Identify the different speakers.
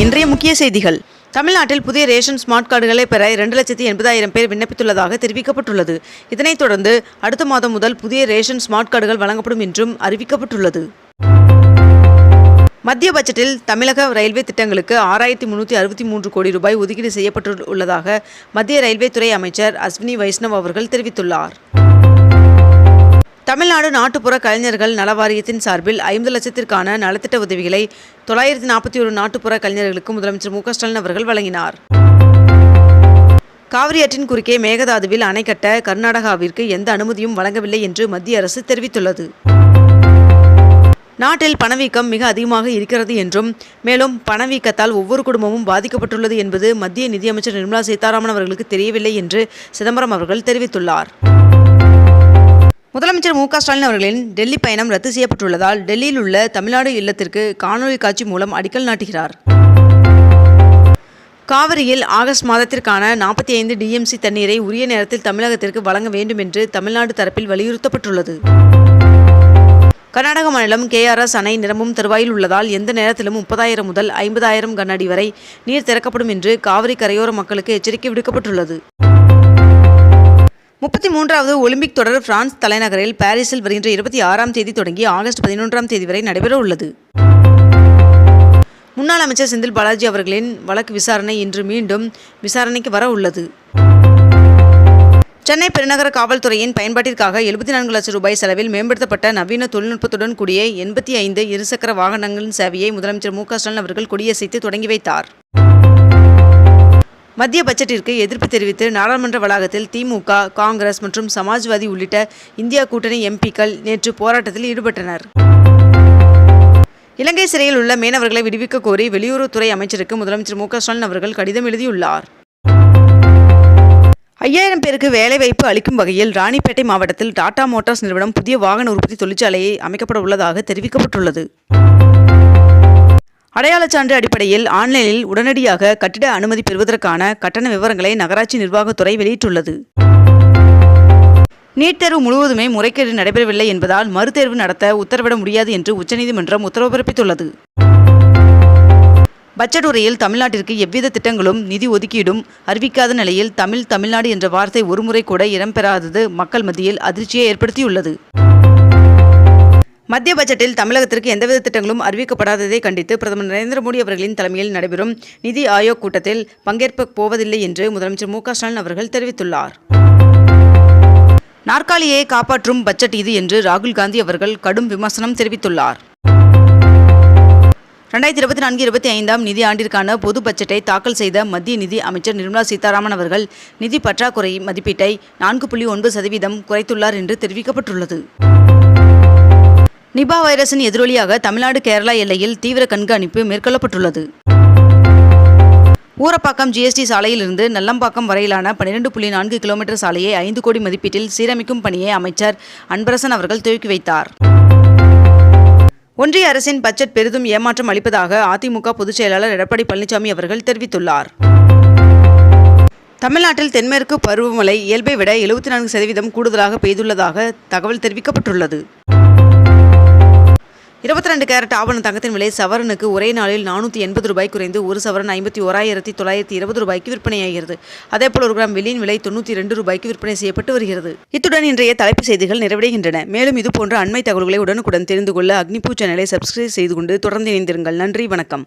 Speaker 1: இன்றைய முக்கிய செய்திகள். தமிழ்நாட்டில் புதிய ரேஷன் ஸ்மார்ட் கார்டுகளை பெற இரண்டு லட்சத்தி எண்பதாயிரம் பேர் விண்ணப்பித்துள்ளதாக தெரிவிக்கப்பட்டுள்ளது. இதனைத் தொடர்ந்து அடுத்த மாதம் முதல் புதிய ரேஷன் ஸ்மார்ட் கார்டுகள் வழங்கப்படும் என்றும் அறிவிக்கப்பட்டுள்ளது. மத்திய பட்ஜெட்டில் தமிழக ரயில்வே திட்டங்களுக்கு ஆறாயிரத்தி முன்னூற்றி அறுபத்தி மூன்று கோடி ரூபாய் ஒதுக்கீடு செய்யப்பட்டுள்ளதாக மத்திய ரயில்வே துறை அமைச்சர் அஸ்வினி வைஷ்ணவ் அவர்கள் தெரிவித்துள்ளார். தமிழ்நாடு நாட்டுப்புற கலைஞர்கள் நல வாரியத்தின் சார்பில் ஐம்பது லட்சத்திற்கான நலத்திட்ட உதவிகளை தொள்ளாயிரத்தி நாற்பத்தி ஒரு நாட்டுப்புற கலைஞர்களுக்கு முதலமைச்சர் மு ஸ்டாலின் அவர்கள் வழங்கினார். காவிரியாற்றின் குறுக்கே மேகதாதுவில் அணை கட்ட கர்நாடகாவிற்கு எந்த அனுமதியும் வழங்கவில்லை என்று மத்திய அரசு தெரிவித்துள்ளது. நாட்டில் பணவீக்கம் மிக அதிகமாக இருக்கிறது என்றும் மேலும் பணவீக்கத்தால் ஒவ்வொரு குடும்பமும் பாதிக்கப்பட்டுள்ளது என்பது மத்திய நிதியமைச்சர் நிர்மலா சீதாராமன் அவர்களுக்கு தெரியவில்லை என்று சிதம்பரம் அவர்கள் தெரிவித்துள்ளார். முதலமைச்சர் மு க ஸ்டாலின் அவர்களின் டெல்லி பயணம் ரத்து செய்யப்பட்டுள்ளதால் டெல்லியில் உள்ள தமிழ்நாடு இல்லத்திற்கு காணொலி காட்சி மூலம் அடிக்கல் நாட்டுகிறார். காவிரியில் ஆகஸ்ட் மாதத்திற்கான நாற்பத்தி ஐந்து டிஎம்சி தண்ணீரை உரிய நேரத்தில் தமிழகத்திற்கு வழங்க வேண்டும் என்று தமிழ்நாடு தரப்பில் வலியுறுத்தப்பட்டுள்ளது. கர்நாடக மாநிலம் கேஆர்எஸ் அணை நிரம்பும் தருவாயில் உள்ளதால் எந்த நேரத்திலும் முப்பதாயிரம் முதல் ஐம்பதாயிரம் கன அடி வரை நீர் திறக்கப்படும் என்று காவிரி கரையோர மக்களுக்கு எச்சரிக்கை விடுக்கப்பட்டுள்ளது. முப்பத்தி மூன்றாவது ஒலிம்பிக் தொடர் பிரான்ஸ் தலைநகரில் பாரிஸில் வருகின்ற இருபத்தி ஆறாம் தேதி தொடங்கி ஆகஸ்ட் பதினொன்றாம் தேதி வரை நடைபெற உள்ளது. முன்னாள் அமைச்சர் செந்தில் பாலாஜி அவர்களின் வழக்கு விசாரணை இன்று மீண்டும் விசாரணைக்கு வர உள்ளது. சென்னை பெருநகர காவல்துறையின் பயன்பாட்டிற்காக எழுபத்தி நான்கு லட்சம் ரூபாய் செலவில் மேம்படுத்தப்பட்ட நவீன தொழில்நுட்பத்துடன் கூடிய எண்பத்தி ஐந்து இருசக்கர வாகனங்களின் சேவையை முதலமைச்சர் மு க ஸ்டாலின் அவர்கள் கொடியசைத்து தொடங்கி வைத்தார். மத்திய பட்ஜெட்டிற்கு எதிர்ப்பு தெரிவித்து நாடாளுமன்ற வளாகத்தில் திமுக காங்கிரஸ் மற்றும் சமாஜ்வாதி உள்ளிட்ட இந்தியா கூட்டணி எம்பிக்கள் நேற்று போராட்டத்தில் ஈடுபட்டனர். இலங்கை சிறையில் உள்ள மீனவர்களை விடுவிக்க கோரி வெளியுறவுத்துறை அமைச்சருக்கு முதலமைச்சர் மு ஸ்டாலின் அவர்கள் கடிதம் எழுதியுள்ளார். ஐயாயிரம் பேருக்கு வேலைவாய்ப்பு அளிக்கும் வகையில் ராணிப்பேட்டை மாவட்டத்தில் டாடா மோட்டார்ஸ் நிறுவனம் புதிய வாகன உற்பத்தி தொழிற்சாலையை அமைக்கப்பட உள்ளதாக தெரிவிக்கப்பட்டுள்ளது. அடையாளச் சான்று அடிப்படையில் ஆன்லைனில் உடனடியாக கட்டிட அனுமதி பெறுவதற்கான கட்டண விவரங்களை நகராட்சி நிர்வாகத்துறை வெளியிட்டுள்ளது. நீட் தேர்வு முழுவதுமே முறைகேடு நடைபெறவில்லை என்பதால் மறுதேர்வு நடத்த உத்தரவிட முடியாது என்று உச்சநீதிமன்றம் உத்தரவு பிறப்பித்துள்ளது. பட்ஜெட் உரையில் தமிழ்நாட்டிற்கு எவ்வித திட்டங்களும் நிதி ஒதுக்கீடும் அறிவிக்காத நிலையில் தமிழ் தமிழ்நாடு என்ற வார்த்தை ஒருமுறை கூட இடம்பெறாதது மக்கள் மத்தியில் அதிர்ச்சியை ஏற்படுத்தியுள்ளது. மத்திய பட்ஜெட்டில் தமிழகத்திற்கு எந்தவித திட்டங்களும் அறிவிக்கப்படாததை கண்டித்து பிரதமர் நரேந்திர மோடி அவர்களின் தலைமையில் நடைபெறும் நிதி ஆயோக் கூட்டத்தில் பங்கேற்க போவதில்லை என்று முதலமைச்சர் மு ஸ்டாலின் அவர்கள் தெரிவித்துள்ளார். நாற்காலியை காப்பாற்றும் பட்ஜெட் இது என்று ராகுல் காந்தி அவர்கள் கடும் விமர்சனம் தெரிவித்துள்ளார். ரெண்டாயிரத்தி இருபத்தி நான்கு இருபத்தி ஐந்தாம் நிதி ஆண்டிற்கான பொது பட்ஜெட்டை தாக்கல் செய்த மத்திய நிதி அமைச்சர் நிர்மலா சீதாராமன் அவர்கள் நிதி பற்றாக்குறை மதிப்பீட்டை நான்கு புள்ளி ஒன்பது சதவீதம் குறைத்துள்ளார் என்று தெரிவிக்கப்பட்டுள்ளது. நிபா வைரஸின் எதிரொலியாக தமிழ்நாடு கேரளா எல்லையில் தீவிர கண்காணிப்பு மேற்கொள்ளப்பட்டுள்ளது. ஊரப்பாக்கம் ஜிஎஸ்டி சாலையிலிருந்து நல்லம்பாக்கம் வரையிலான பன்னிரெண்டு புள்ளி நான்கு கிலோமீட்டர் சாலையை ஐந்து கோடி மதிப்பீட்டில் சீரமைக்கும் பணியை அமைச்சர் அன்பரசன் அவர்கள் துவக்கி வைத்தார். ஒன்றிய அரசின் பட்ஜெட் பெரிதும் ஏமாற்றம் அளிப்பதாக அதிமுக பொதுச் செயலாளர் எடப்பாடி பழனிசாமி அவர்கள் தெரிவித்துள்ளார். தமிழ்நாட்டில் தென்மேற்கு பருவமழை இயல்பை விட எழுபத்தி நான்கு சதவீதம் கூடுதலாக பெய்துள்ளதாக தகவல் தெரிவிக்கப்பட்டுள்ளது. இருபத்தி ரெண்டு கேரட் ஆவண தங்கத்தின் விலை சவரனுக்கு ஒரே நாளில் நானூற்றி எண்பது ரூபாய் குறைந்து ஒரு சவரன் ஐம்பத்தி ஓராயிரத்தி தொள்ளாயிரத்தி இருபது ரூபாய்க்கு விற்பனையாகிறது. அதேபோல் ஒரு கிராம் வெள்ளியின் விலை தொண்ணூற்றி ரெண்டு ரூபாய்க்கு விற்பனை செய்யப்பட்டு வருகிறது. இத்துடன் இன்றைய தலைப்பு செய்திகள் நிறைவடைகின்றன. மேலும் இதுபோன்ற அண்மை தகவல்களை உடனுக்குடன் தெரிந்து கொள்ள அக்னிபூ சேனலை சப்ஸ்கிரைப் செய்து கொண்டு தொடர்ந்து இணைந்திருங்கள். நன்றி வணக்கம்.